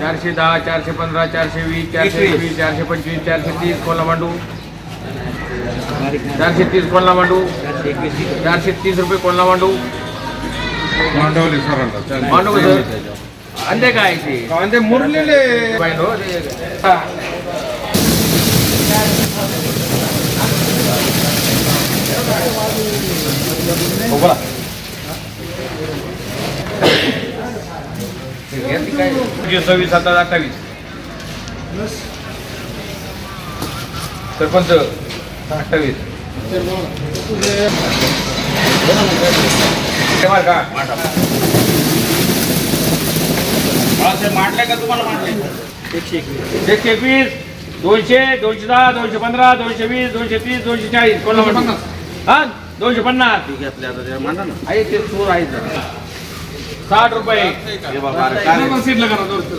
चारशे दहा चारशे पंधरा चारशे वीस चारशे एकवीस. चारशे पंचवीस चारशे तीस कोल्हा मांडू चारशे तीस कोल्हा मांडू चारशे तीस रुपये कोल्हा मांडू मांडू कसं अंडे काय ते? कांदे मुरलेले पाहिजे हो ते. हा. हो, बोला. काय? तुझे सव्वीस सत्तावीस अठ्ठावीस. सरपंच अठ्ठावीस. मांडले का तुम्हाला मांडले? एकशे एकवीस. दोनशे दोनशे दहा दोनशे पंधरा दोनशे वीस दोनशे तीस दोनशे चाळीस. कोल्हा हा दोनशे पन्नास. घेतले आता ते मांडा ना. आहे ते चोर आहे जरा. साठ रुपये. हे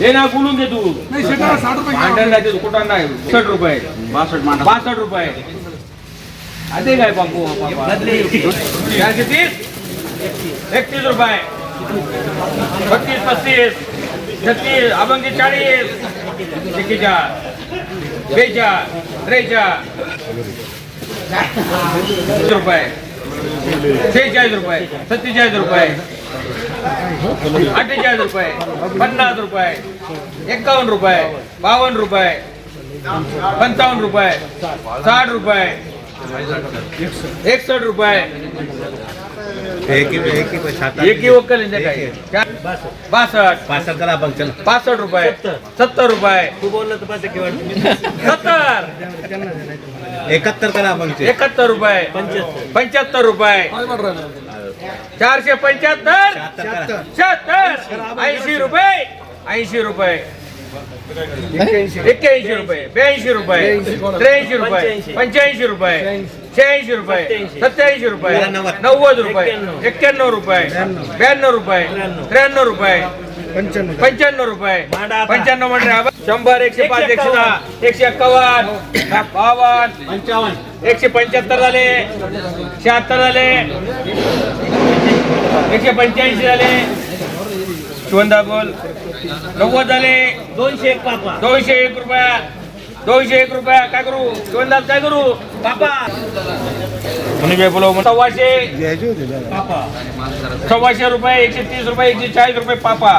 हे ना बोलून दे तू. भांडण नाही तू कुठं नाही साठ रुपये. बासष्ट रुपये. आते काय बापू? तीस एकतीस. रुपये. बत्तीस पस्तीस. छत्तीस. अभंगी चाळीस. एकेचाळ बेचाळ त्रेचाळ रुपये. शेहेचाळीस रुपये. सत्तेचाळीस रुपये. अठ्ठेचाळीस रुपये पन्नास रुपये एकावन्न रुपये बावन्न रुपये पंचावन्न रुपये साठ रुपये एकसष्ट रुपये. एक ही वक्कल बासष्ट. पासष्ट करा रुपये. सत्तर. रुपये. तू बोललं तर सत्तर. एकाहत्तर करा बघ एकाहत्तर रुपये. पंच्याहत्तर रुपये. चारशे पंच्याहत्तर. शहात्तर. ऐंशी रुपये. ऐंशी रुपये. एक्क्याऐंशी रुपये. ब्याऐंशी रुपये. त्र्याऐंशी रुपये. पंच्याऐंशी रुपये. शहाऐंशी रुपये. सत्याऐंशी रुपये. नव्वद रुपये. एक्क्याण्णव रुपये. ब्याण्णव रुपये. त्र्याण्णव रुपये. पंच्याण्णव रुपये. पंच्याण्णव म्हणजे शंभर एकशे पाच एकशे दहा एकशे एक्कावन्न बावन्न पंचावन्न. एकशे पंच्याहत्तर झाले शहात्तर झाले एकशे पंच्याऐंशी झाले. शिवंदा बोल. नव्वद झाले. दोनशे एक पापा दोनशे एक रुपया. दोनशे एक रुपया. काय करू? शिवंदास काय करू? पापा म्हणजे बोलो सव्वाशे. पापा. सव्वाशे रुपये एकशे तीस रुपये एकशे चाळीस रुपये पापा.